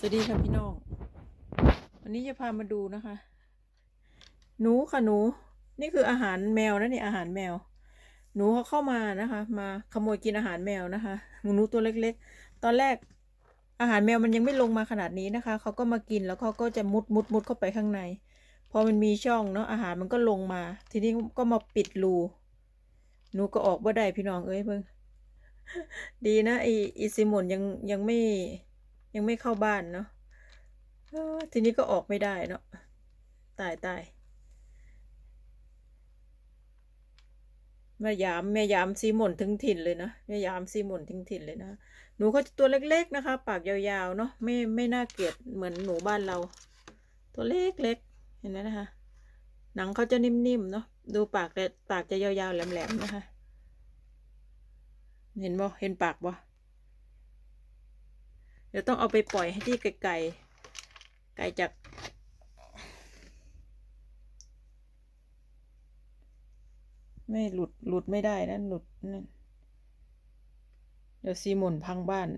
สวัสดีค่ะพี่น้อง วันนี้จะพามาดูนะคะ หนูค่ะหนู นี่คืออาหารแมวนะนี่อาหารแมว หนูเขาเข้ามานะคะ มาขโมยกินอาหารแมวนะคะหนูตัวเล็กๆ ตอนแรกอาหารแมวมันยังไม่ลงมาขนาดนี้นะคะ เขาก็มากินแล้วเขาก็จะมุดมุดมุดเข้าไปข้างใน พอมันมีช่องเนาะอาหารมันก็ลงมา ทีนี้ก็มาปิดรูหนูก็ออกบ่ได้พี่น้องเอ้ยเพิ่งดีนะไอไอซิมอนยังยังไม่ ยังไม่เข้าบ้านเนาะทีนี้ก็ออกไม่ได้เนาะตายตายแม่ยามแม่ยามซีหม่นถึงถิ่นเลยนะแม่ยามซีหม่นถึงถิ่นเลยนะหนูเขาจะตัวเล็กๆนะคะ ปากยาวๆเนาะไม่ไม่น่าเกลียดเหมือนหนูบ้านเรา ตัวเล็กๆเห็นไหมนะคะ หนังเขาจะนิ่มๆเนาะดูปากแต่ปากจะยาวๆแหลมๆนะคะ เห็นบ่เห็นปากบ่ ดี๋ยวต้องเอาไปปล่อยให้ที่ไกลๆ ไกลจาก ไม่หลุดหลุดไม่ได้นะหลุดนั่นเดี๋ยวซีมุนพังบ้าน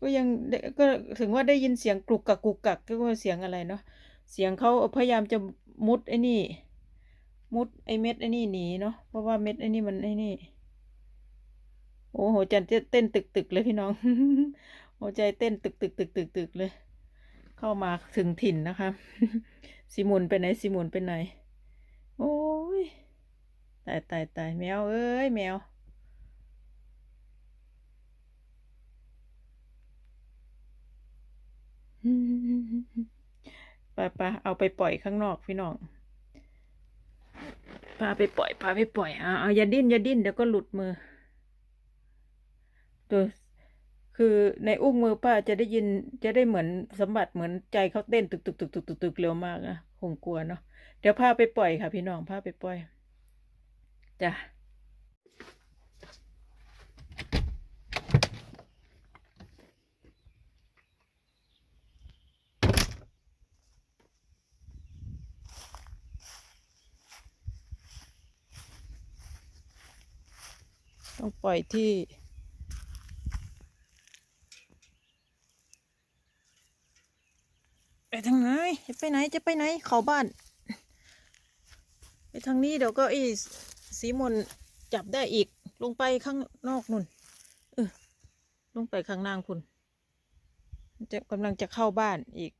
ก็ยังได้ก็ถึงว่าได้ยินเสียงกรุกกักกรุกกักก็ว่าเสียงอะไรเนาะเสียงเขาพยายามจะมุดไอ้นี่ มุดไอ้เม็ดไอ้นี่หนีเนาะเพราะว่าเม็ดไอ้นี่มันไอ้นี่ โอ้โหใจเต้นตึกตึกเลยพี่น้อง หัวใจเต้นตึกตึกตึกตึกตึกเลย เข้ามาถึงถิ่นนะคะซิมุนไปไหนซิมุนไปไหน โอ้ยตายตายตายแมวเอ้ยแมว ไปไปเอาไปปล่อยข้างนอกพี่น้องพาไปปล่อยพาไปปล่อยเอาเอาอย่าดิ้นอย่าดิ้นเดี๋ยวก็หลุดมือ ตัวคือในอุ้งมือป้าจะได้ยินจะได้เหมือนสมบัติเหมือนใจเขาเต้นตึกตึกตึกตึกตึกตึกเร็วมากนะคงกลัวเนาะเดี๋ยวพาไปปล่อยค่ะ พี่น้องพาไปปล่อยจ้ะต้องปล่อยที่ ไปทางไหนจะไปไหนจะไปไหนเขาบ้านไปทางนี้เดี๋ยวก็ไอ้สีมนจับได้อีก ลงไปข้างนอกนุ่นเออลงไปข้างล่างคุณจะกำลังจะเข้าบ้านอีก